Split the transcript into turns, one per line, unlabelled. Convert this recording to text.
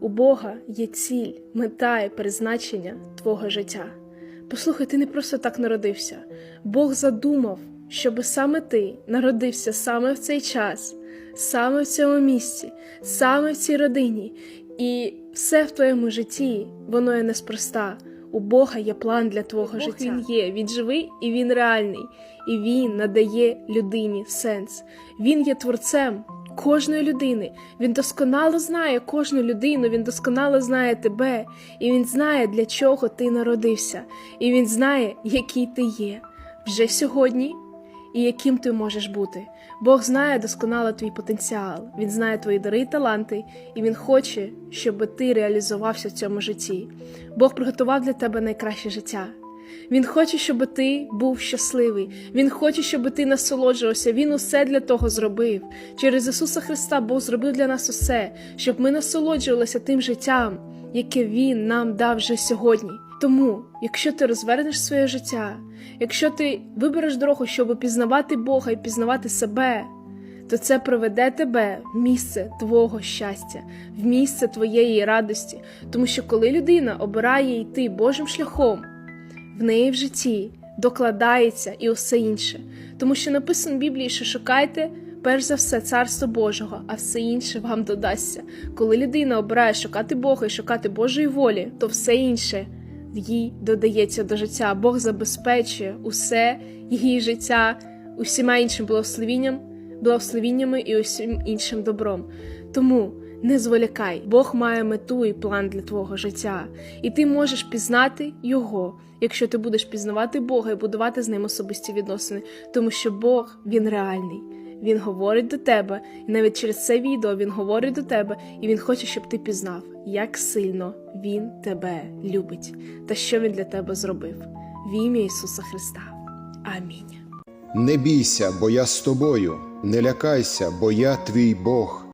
У Бога є ціль, мета і призначення твого життя. Послухай, ти не просто так народився. Бог задумав, щоби саме ти народився саме в цей час, саме в цьому місці, саме в цій родині. І все в твоєму житті, воно є неспроста. У Бога є план для твого
Бог,
життя.
Він
є, він живий і він реальний, і він надає людині сенс. Він є творцем кожної людини. Він досконало знає кожну людину, він досконало знає тебе, і він знає, для чого ти народився, і він знає, який ти є вже сьогодні і яким ти можеш бути. Бог знає досконало твій потенціал, Він знає твої дари і таланти, і Він хоче, щоб ти реалізувався в цьому житті. Бог приготував для тебе найкраще життя. Він хоче, щоб ти був щасливий. Він хоче, щоб ти насолоджувався. Він усе для того зробив. Через Ісуса Христа Бог зробив для нас усе, щоб ми насолоджувалися тим життям, яке Він нам дав вже сьогодні. Тому, якщо ти розвернеш своє життя, якщо ти вибереш дорогу, щоб пізнавати Бога і пізнавати себе, то це приведе тебе в місце твого щастя, в місце твоєї радості. Тому що коли людина обирає йти Божим шляхом, в неї в житті докладається і усе інше. Тому що написано в Біблії, що шукайте перш за все царство Божого, а все інше вам додасться. Коли людина обирає шукати Бога і шукати Божої волі, то все інше їй додається до життя. Бог забезпечує усе її життя усіма іншим благословінням, благословіннями і усім іншим добром. Тому не зволікай, Бог має мету і план для твого життя, і ти можеш пізнати його, якщо ти будеш пізнавати Бога і будувати з ним особисті відносини, тому що Бог він реальний. Він говорить до тебе, і навіть через це відео він говорить до тебе, і він хоче, щоб ти пізнав, як сильно він тебе любить та що він для тебе зробив. В ім'я Ісуса Христа. Амінь.
Не бійся, бо я з тобою, не лякайся, бо я твій Бог.